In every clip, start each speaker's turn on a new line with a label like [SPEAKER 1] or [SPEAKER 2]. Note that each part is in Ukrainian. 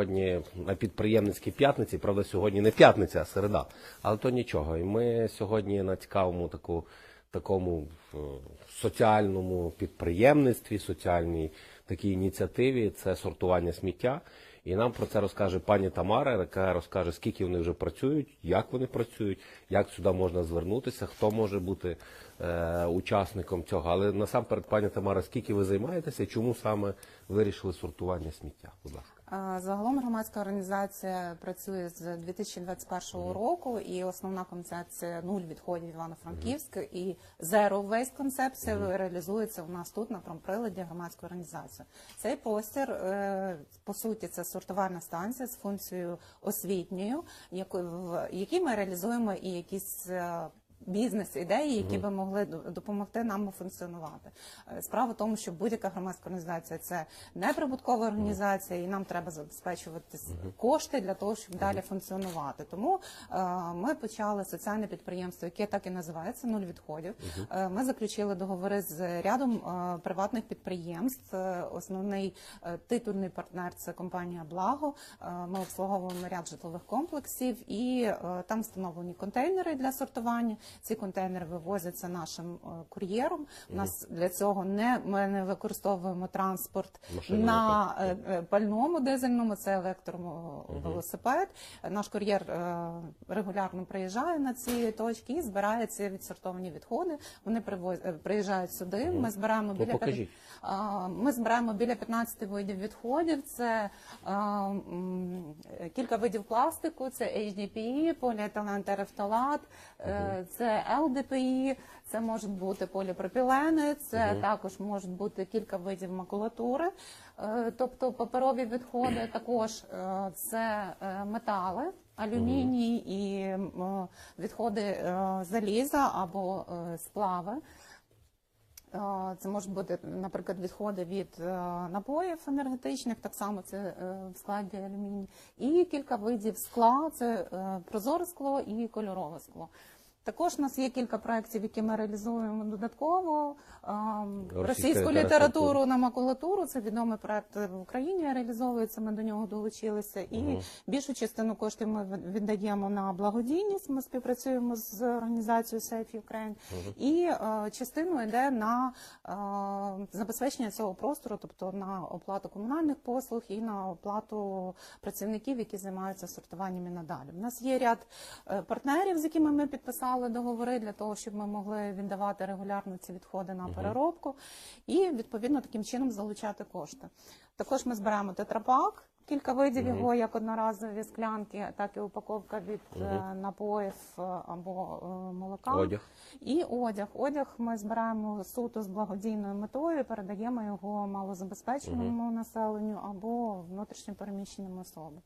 [SPEAKER 1] Сьогодні на підприємницькій п'ятниці, правда, сьогодні не п'ятниця, а середа. Але то нічого. І ми сьогодні на цікавому таку, такому е, соціальному підприємництві, соціальній такій ініціативі це сортування сміття. І нам про це розкаже пані Тамара, яка розкаже, скільки вони вже працюють, як вони працюють, як сюди можна звернутися, хто може бути учасником цього. Але насамперед, пані Тамара, скільки ви займаєтеся і чому саме вирішили сортування сміття? Будь ласка.
[SPEAKER 2] Е, Загалом громадська організація працює з 2021 року, і основна концепція нуль відходів Івано-Франківськ і Zero Waste концепція реалізується у нас тут на промприладі громадської організації. Цей простір е, по суті це сортувальна станція з функцією освітньою, яку в якій ми реалізуємо і якісь. Бізнес-ідеї, які би могли допомогти нам функціонувати. Е, Справа в тому, що будь-яка громадська організація це неприбуткова організація, і нам треба забезпечувати кошти для того, щоб далі функціонувати. Тому е, ми почали соціальне підприємство, яке так і називається нуль відходів. Е, Ми заключили договори з рядом приватних підприємств. Основний титульний партнер це компанія Благо. Ми обслуговуємо ряд житлових комплексів і там встановлені контейнери для сортування. Ці контейнери вивозяться нашим е, кур'єром. У нас для цього не ми не використовуємо транспорт
[SPEAKER 1] Машини,
[SPEAKER 2] на е, е, пальному дизельному, це електровелосипед. Наш кур'єр е, регулярно приїжджає на ці точки і збирає ці відсортовані відходи. Вони е, приїжджають сюди. Ми збираємо біля
[SPEAKER 1] покажіть.
[SPEAKER 2] Ми збираємо біля 15 видів відходів. Це кілька видів пластику, це HDPE, поліетилен терефталат, е, це LDPE, це можуть бути поліпропілени, це також можуть бути кілька видів макулатури, Е, тобто паперові відходи, також е, це е, метали. Алюміній і відходи заліза або сплави. Це можуть бути, наприклад, відходи від напоїв енергетичних, так само це в складі алюміній, і кілька видів скла це прозоре скло і кольорове скло. Також у нас є кілька проєктів, які ми реалізуємо додатково. Ем, Російську літературу на макулатуру. Це відомий проект в Україні реалізовується. Ми до нього долучилися. І більшу частину коштів ми віддаємо на благодійність. Ми співпрацюємо з організацією Safe Ukraine. І е, частину йде на е, забезпечення цього простору, тобто на оплату комунальних послуг і на оплату працівників, які займаються сортуванням надалі. У нас є ряд е, партнерів, з якими ми підписали договори для того, щоб ми могли віддавати регулярно ці відходи на переробку і відповідно таким чином залучати кошти. Також ми збираємо тетрапак. Кілька видів його, як одноразові склянки, так і упаковка від е, напоїв е, або е, молока.
[SPEAKER 1] Одяг.
[SPEAKER 2] І одяг. Одяг ми збираємо суто з благодійною метою, передаємо його малозабезпеченому населенню або внутрішньопереміщеним особам.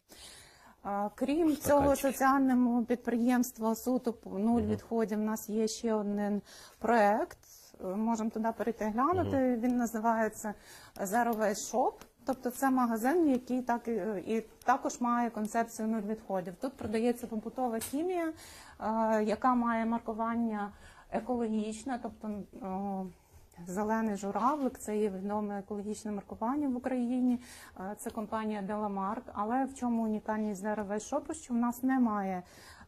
[SPEAKER 2] Крім цього соціального підприємства суто нуль відходів, у нас є ще один проект. Можемо туди перейти глянути. Він називається Zero Waste Shop. Тобто це магазин, який так і, і також має концепцію нуль відходів. Тут продається побутова хімія, яка має маркування екологічне, тобто Зелений журавлик це є відоме екологічне маркування в Україні. Е, Це компанія Деламарк. Але в чому унікальність Waste Shop, що в нас немає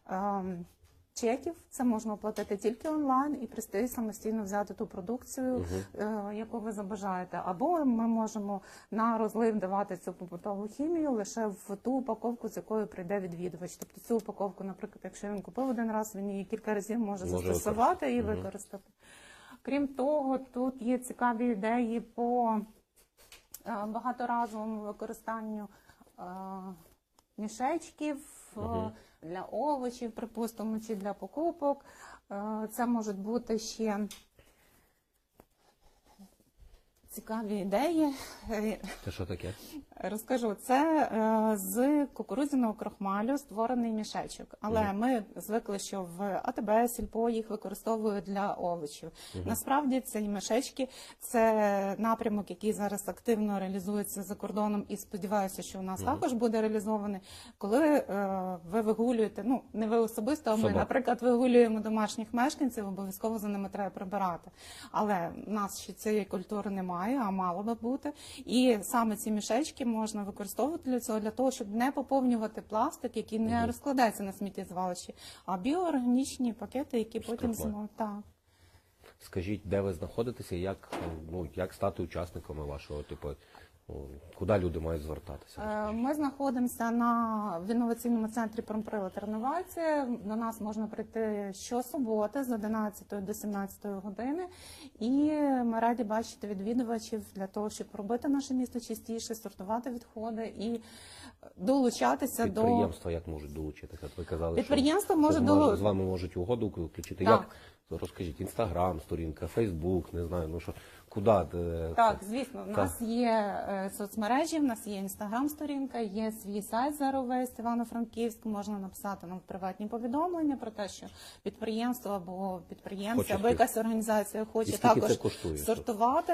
[SPEAKER 2] ем, чеків, це можна оплатити тільки онлайн і прийти самостійно взяти ту продукцію, е, яку ви забажаєте. Або ми можемо на розлив давати цю побутову хімію лише в ту упаковку, з якою прийде відвідувач. Тобто цю упаковку, наприклад, якщо він купив один раз, він її кілька разів може,
[SPEAKER 1] Може
[SPEAKER 2] застосувати і використати. Крім того, тут є цікаві ідеї по е, багаторазовому використанню е, мішечків е, для овочів, припустимо, чи для покупок. Це можуть бути ще цікаві ідеї.
[SPEAKER 1] Це що таке?
[SPEAKER 2] Розкажу, це е, з кукурудзяного крохмалю створений мішечок. Але ми звикли, що в АТБ, Сільпо їх використовують для овочів. Насправді ці мішечки це напрямок, який зараз активно реалізується за кордоном, і сподіваюся, що у нас також буде реалізований. Коли е, ви вигулюєте, ну не ви особисто, а ми,
[SPEAKER 1] Собак.
[SPEAKER 2] наприклад, вигулюємо домашніх мешканців, обов'язково за ними треба прибирати. Але в нас ще цієї культури немає, а мало би бути. І саме ці мішечки можна використовувати для цього, для того, щоб не поповнювати пластик, який не розкладається на сміттєзвалищі, а біоорганічні пакети, які потім
[SPEAKER 1] Штрафує.
[SPEAKER 2] Так.
[SPEAKER 1] Скажіть, де ви знаходитеся, як, ну, як стати учасниками вашого, типу, куди люди мають звертатися?
[SPEAKER 2] Е, Ми знаходимося на в інноваційному центрі промприлад реновація. До нас можна прийти щосуботи з 11 до 17 години. І ми раді бачити відвідувачів для того, щоб робити наше місто чистіше, сортувати відходи і долучатися до
[SPEAKER 1] Підприємства як можуть долучитися? Ви казали,
[SPEAKER 2] Підприємство
[SPEAKER 1] що,
[SPEAKER 2] може
[SPEAKER 1] що
[SPEAKER 2] долу-
[SPEAKER 1] з вами можуть угоду включити.
[SPEAKER 2] Так.
[SPEAKER 1] Як? Розкажіть, інстаграм, сторінка, Фейсбук, не знаю, ну що, куди?
[SPEAKER 2] Так, звісно, в нас є е, соцмережі, в нас є інстаграм-сторінка, є свій сайт Zero Waste Івано-Франківськ. Можна написати нам приватні повідомлення про те, що підприємство або підприємці, або якась організація хоче також сортувати.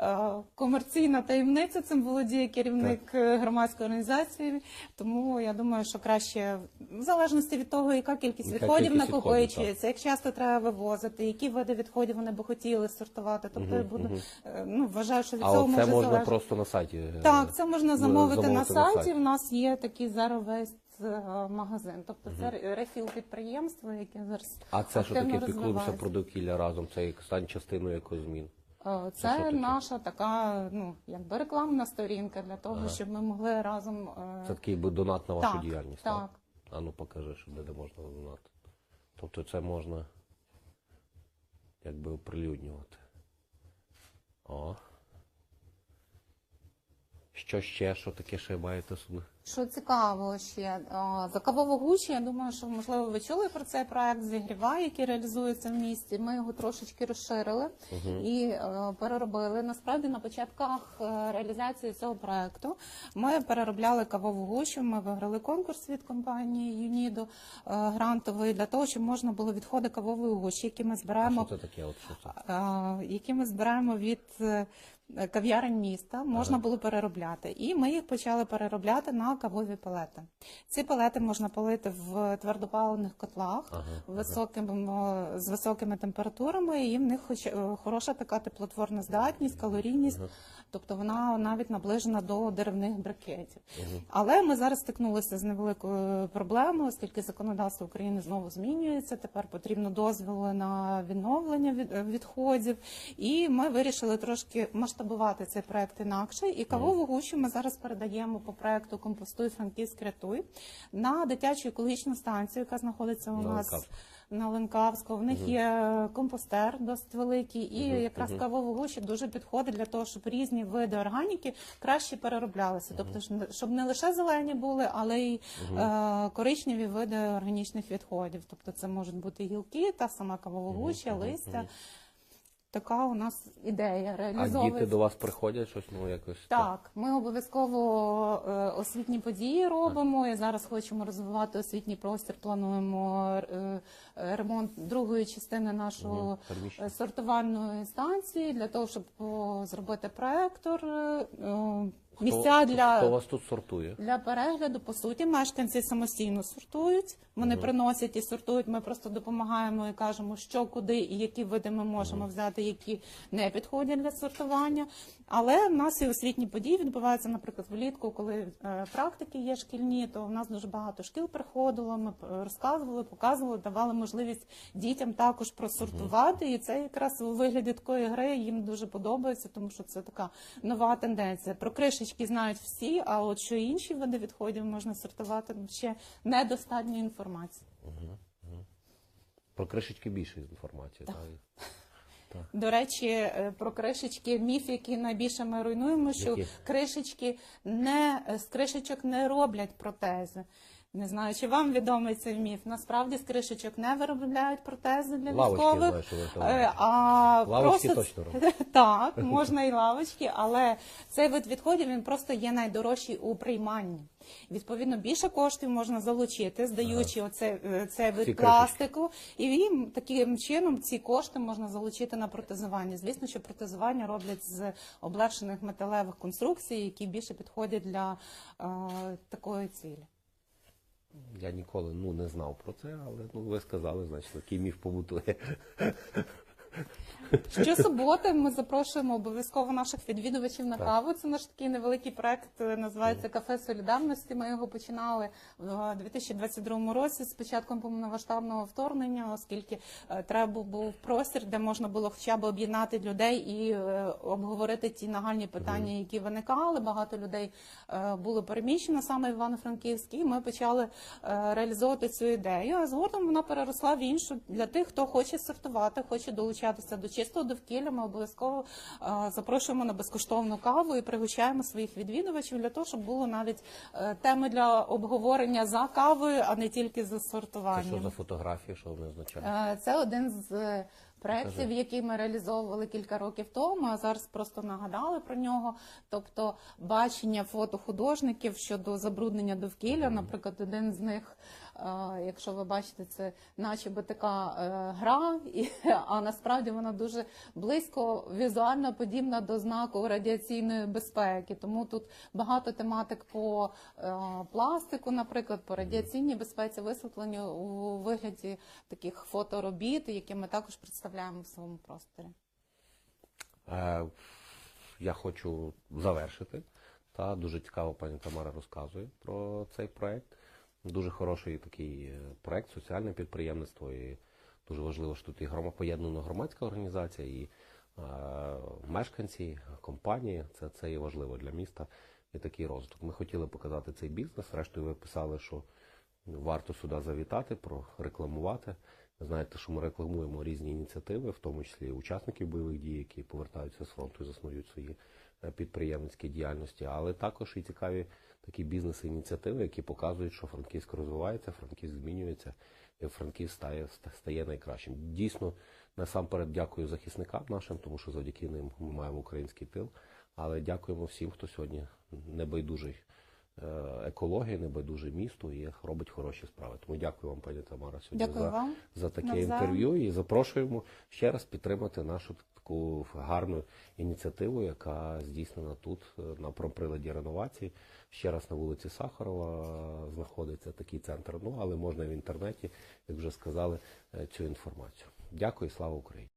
[SPEAKER 2] Е, Комерційна таємниця цим володіє керівник е, громадської організації. Тому я думаю, що краще в залежності від того, яка кількість
[SPEAKER 1] Яка
[SPEAKER 2] відходів накопичується, як часто треба вивозити, які види відходів вони би хотіли сортувати. Тобто я буду е, ну вважаю, що від
[SPEAKER 1] А
[SPEAKER 2] цього
[SPEAKER 1] це
[SPEAKER 2] може
[SPEAKER 1] можна
[SPEAKER 2] залежати.
[SPEAKER 1] просто на сайті. е,
[SPEAKER 2] Так, це можна замовити, на
[SPEAKER 1] замовити
[SPEAKER 2] сайті. В нас є такий Waste е, магазин. Тобто це рефіл підприємства, яке зараз
[SPEAKER 1] А це що таке піклуємося про довкілля разом? Це як стань частиною якоїсь змін.
[SPEAKER 2] Е,
[SPEAKER 1] що
[SPEAKER 2] Це наша така, ну якби рекламна сторінка для того, щоб ми могли разом е,
[SPEAKER 1] Це такий би донат на вашу
[SPEAKER 2] так,
[SPEAKER 1] діяльність.
[SPEAKER 2] так.
[SPEAKER 1] А ну покажи, що де можна донати. Тобто це можна якби оприлюднювати. О. Що ще, що таке ще маєте собі?
[SPEAKER 2] Що цікаво ще за кавову гущу, я думаю, що можливо ви чули про цей проект зігрівай, який реалізується в місті. Ми його трошечки розширили і е, переробили. Насправді на початках е, реалізації цього проекту ми переробляли кавову гущу. Ми виграли конкурс від компанії Юнідо е, грантовий для того, щоб можна було відходи кавової гущі, які ми
[SPEAKER 1] А
[SPEAKER 2] збираємо
[SPEAKER 1] що це таке? От що це?
[SPEAKER 2] е, які ми збираємо від е, кав'ярень міста, можна було переробляти. І ми їх почали переробляти на кавові палети. Ці палети можна палити в твердопаливних котлах
[SPEAKER 1] Ага,
[SPEAKER 2] високим, е, з високими температурами, і в них хоч, е, хороша така теплотворна здатність, калорійність, тобто вона навіть наближена до деревних брикетів. Але ми зараз стикнулися з невеликою проблемою, оскільки законодавство України знову змінюється. Тепер потрібно дозвіли на відновлення від- е, відходів. І ми вирішили трошки масштабувати цей проект інакше. І кавову гущу ми зараз передаємо по проекту Компостуй Франківськ рятуй на дитячу екологічну станцію, яка знаходиться у нас. На Ленкавську. В них є компостер досить великий, і якраз кавову гущі дуже підходить для того, щоб різні види органіки краще перероблялися. Тобто, щоб не лише зелені були, але й е, коричневі види органічних відходів. Тобто, це можуть бути гілки, та сама кавова гуща, листя. Така у нас ідея
[SPEAKER 1] А діти до вас приходять щось, ну якось.
[SPEAKER 2] Так, ми обов'язково е, освітні події робимо. І зараз хочемо розвивати освітній простір. Плануємо е, ремонт другої частини нашого е, сортувальної станції для того, щоб о, зробити проектор, е, місця для.
[SPEAKER 1] хто вас тут сортує?
[SPEAKER 2] Для перегляду, по суті, мешканці самостійно сортують. Вони приносять і сортують. Ми просто допомагаємо і кажемо, що куди і які види ми можемо взяти, які не підходять для сортування. Але в нас і освітні події відбуваються, наприклад, влітку, коли е, практики є шкільні, то в нас дуже багато шкіл приходило. Ми розказували, показували, давали можливість дітям також просортувати. І це якраз у вигляді такої гри їм дуже подобається, тому що це така нова тенденція. Про кришечки знають всі, а от що інші види відходів можна сортувати, ну, ще недостатньо інформації.
[SPEAKER 1] Про кришечки більше інформації. Так.
[SPEAKER 2] До речі, е, про кришечки міф, який найбільше ми руйнуємо, що кришечки не з кришечок не роблять протези. Не знаю, чи вам відомий цей міф. Насправді з кришечок не виробляють протези для
[SPEAKER 1] Лавочки,
[SPEAKER 2] військових.
[SPEAKER 1] знаю,
[SPEAKER 2] Е. А
[SPEAKER 1] Лавочки
[SPEAKER 2] просто
[SPEAKER 1] точно роблять.
[SPEAKER 2] так, можна і лавочки, але цей вид відходів він просто є найдорожчий у прийманні. Відповідно, більше коштів можна залучити, здаючи оце, е, цей вид
[SPEAKER 1] Ці
[SPEAKER 2] пластику, і їм таким чином ці кошти можна залучити на протезування. Звісно, що протезування роблять з облегшених металевих конструкцій, які більше підходять для е, такої цілі.
[SPEAKER 1] Я ніколи ну, не знав про це, але ну, ви сказали, значить, такий міф побутує.
[SPEAKER 2] Щосуботи ми запрошуємо обов'язково наших відвідувачів на каву. Це наш такий невеликий проект, е, називається Кафе Солідарності. Ми його починали в 2022 році з початком повномасштабного вторгнення, оскільки е, треба був простір, де можна було хоча б об'єднати людей і е, обговорити ті нагальні питання, які виникали. Багато людей е, було переміщено саме в Івано-Франківськ, і ми почали е, реалізовувати цю ідею. А згодом вона переросла в іншу для тих, хто хоче сортувати, хоче долучатися до чистого довкілля. Ми обов'язково е, запрошуємо на безкоштовну каву і пригощаємо своїх відвідувачів для того, щоб було навіть е, теми для обговорення за кавою, а не тільки за
[SPEAKER 1] Це
[SPEAKER 2] сортуванням.
[SPEAKER 1] що за фотографії, що вони означають?
[SPEAKER 2] Е, Це один з проєктів, який ми реалізовували кілька років тому. А зараз просто нагадали про нього. Тобто бачення фото художників щодо забруднення довкілля. Наприклад, один з них, якщо ви бачите, це наче така е, гра, а насправді вона дуже близько візуально подібна до знаку радіаційної безпеки. Тому тут багато тематик по е, пластику, наприклад, по радіаційній безпеці висвітлені у вигляді таких фоторобіт, які ми також представляємо в своєму просторі.
[SPEAKER 1] Е, я хочу завершити. Та дуже цікаво пані Тамара розказує про цей проект. Дуже хороший такий е, проект, соціальне підприємництво. І дуже важливо, що тут і поєднана громадська організація, і е, мешканці, компанії. Це, це є важливо для міста і такий розвиток. Ми хотіли показати цей бізнес. Зрештою, ви писали, що варто сюди завітати, прорекламувати. Ви знаєте, що ми рекламуємо різні ініціативи, в тому числі учасників бойових дій, які повертаються з фронту і заснують свої е, підприємницькі діяльності, але також і цікаві такі бізнес-ініціативи, які показують, що Франківськ розвивається, Франківськ змінюється, і Франківськ стає, стає найкращим. Дійсно, насамперед дякую захисникам нашим, тому що завдяки ним ми маємо український тил. Але дякуємо всім, хто сьогодні небайдужий е, екології, небайдужий місту і робить хороші справи. Тому дякую вам, пані Тамара, сьогодні
[SPEAKER 2] Дякую
[SPEAKER 1] за,
[SPEAKER 2] вам.
[SPEAKER 1] за таке
[SPEAKER 2] Навзаєм.
[SPEAKER 1] інтерв'ю і запрошуємо ще раз підтримати нашу таку гарну ініціативу, яка здійснена тут е, на промприладі реновації. Ще раз на вулиці Сахарова знаходиться такий центр. Ну але можна в інтернеті, як вже сказали, е, цю інформацію. Дякую, слава Україні.